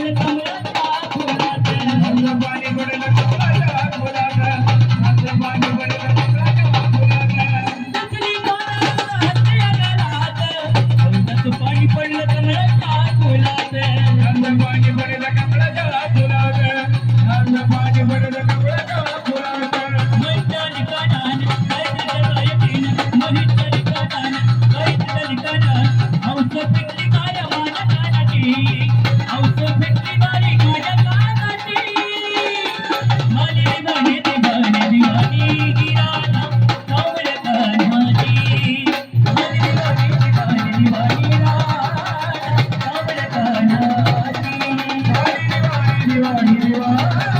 कमळा ताकुलागे नंदपानी पडला कमळा ताकुलागे नंदपानी पडला कमळा ताकुलागे नंदपानी पडला कमळा ताकुलागे বাড়ি